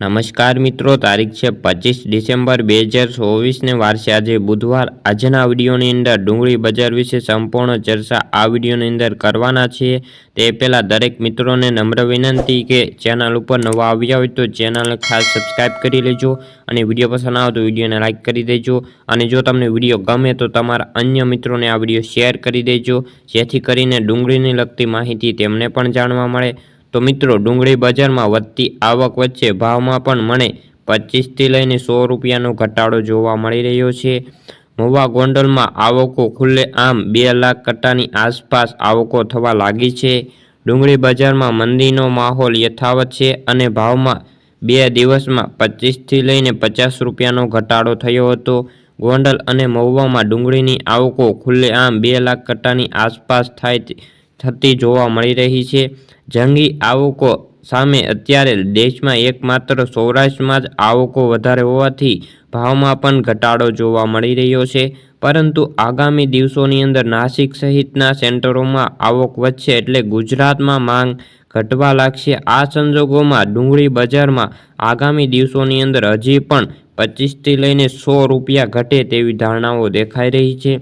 નમસ્કાર મિત્રો, તારીખ છે પચીસ ડિસેમ્બર બે હજાર ચોવીસને વારસે આજે બુધવાર. આજના વિડીયોની અંદર ડુંગળી બજાર વિશે સંપૂર્ણ ચર્ચા આ વિડીયોની અંદર કરવાના છીએ. તે પહેલાં દરેક મિત્રોને નમ્ર વિનંતી કે ચેનલ ઉપર નવા આવ્યા હોય તો ચેનલને ખાસ સબસ્ક્રાઈબ કરી લેજો અને વીડિયો પસંદ આવે તો વિડીયોને લાઇક કરી દેજો. અને જો તમને વીડિયો ગમે તો તમારા અન્ય મિત્રોને આ વીડિયો શેર કરી દેજો. જેથી કરીને ડુંગળીને લગતી માહિતી તેમને પણ જાણવા મળે. તો મિત્રો, ડુંગળી બજારમાં વધતી આવક વચ્ચે ભાવમાં પણ મને પચીસથી લઈને સો રૂપિયાનો ઘટાડો જોવા મળી રહ્યો છે. મોવા ગોંડલમાં આવકો ખુલ્લે આમ બે લાખ કટ્ટાની આસપાસ આવકો થવા લાગી છે. ડુંગળી બજારમાં મંદીનો માહોલ યથાવત છે અને ભાવમાં બે દિવસમાં પચીસથી લઈને પચાસ રૂપિયાનો ઘટાડો થયો હતો. ગોંડલ અને મહુવામાં ડુંગળીની આવકો ખુલ્લે આમ બે લાખ કટ્ટાની આસપાસ થાય થતી જોવા મળી રહી છે. જંગી આવકો સામે અત્યારે દેશમાં એકમાત્ર સૌરાષ્ટ્રમાં જ આવકો વધારે હોવાથી ભાવમાં પણ ઘટાડો જોવા મળી રહ્યો છે. પરંતુ આગામી દિવસોની અંદર નાસિક સહિતના સેન્ટરોમાં આવક વધશે એટલે ગુજરાતમાં માંગ ઘટવા લાગશે. આ સંજોગોમાં ડુંગળી બજારમાં આગામી દિવસોની અંદર હજી પણ પચીસથી લઈને સો રૂપિયા ઘટે તેવી ધારણાઓ દેખાઈ રહી છે.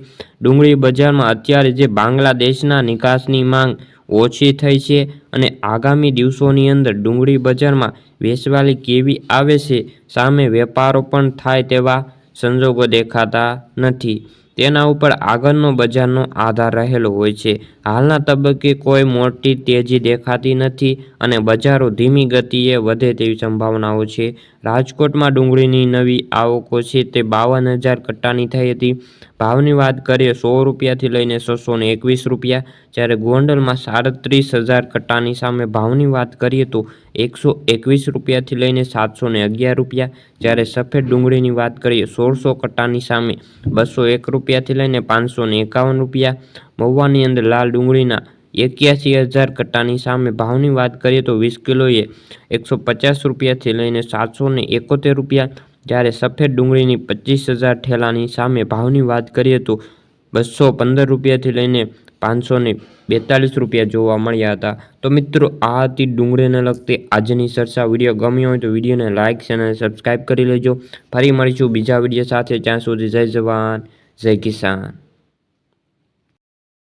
ડુંગળી બજારમાં અત્યારે જે બાંગ્લાદેશના નિકાસની માંગ ઓછી થઈ છે અને આગામી દિવસોની અંદર ડુંગળી બજારમાં વેચવાલી કેવી આવે છે, સામે વેપારો પણ થાય તેવા સંજોગો દેખાતા નથી. તેના ઉપર આગળનો બજારનો આધાર રહેલો હોય છે. હાલના તબક્કે કોઈ મોટી તેજી દેખાતી નથી અને બજારો ધીમી ગતિએ વધે તેવી સંભાવનાઓ છે. રાજકોટમાં ડુંગળીની નવી આવકો છે તે બાવન હજાર કટ્ટાની થઈ હતી. ભાવની વાત કરીએ સો રૂપિયાથી લઈને છસો ને એકવીસ રૂપિયા. જ્યારે ગોંડલમાં સાડત્રીસ હજાર કટ્ટાની સામે ભાવની વાત કરીએ તો એકસો એકવીસ રૂપિયાથી લઈને સાતસો અગિયાર રૂપિયા. જ્યારે સફેદ ડુંગળીની વાત કરીએ સોળસો કટ્ટાની સામે બસો એક રૂપિયાથી લઈને પાંચસો એકાવન રૂપિયા. મહુવાની અંદર લાલ ડુંગળીના એક્યાસી હજાર કટ્ટાની સામે ભાવની વાત કરીએ તો વીસ કિલોએ એકસો પચાસ રૂપિયાથી લઈને સાતસો એકોતેર રૂપિયા. જ્યારે સફેદ ડુંગળીની પચીસ હજાર ઠેલાની સામે ભાવની વાત કરીએ તો બસો પંદર રૂપિયાથી લઈને પાંચસો બેતાલીસ રૂપિયા જોવા મળ્યા હતા. તો મિત્રો, આ હતી ડુંગળીને લગતી આજની ચર્ચા વીડિયો. ગમ્યો હોય તો વિડીયોને લાઇક અને સબસ્ક્રાઈબ કરી લેજો. ફરી મળીશું બીજા વીડિયો સાથે. ત્યાં સુધી જય જવાન. જય કિસાન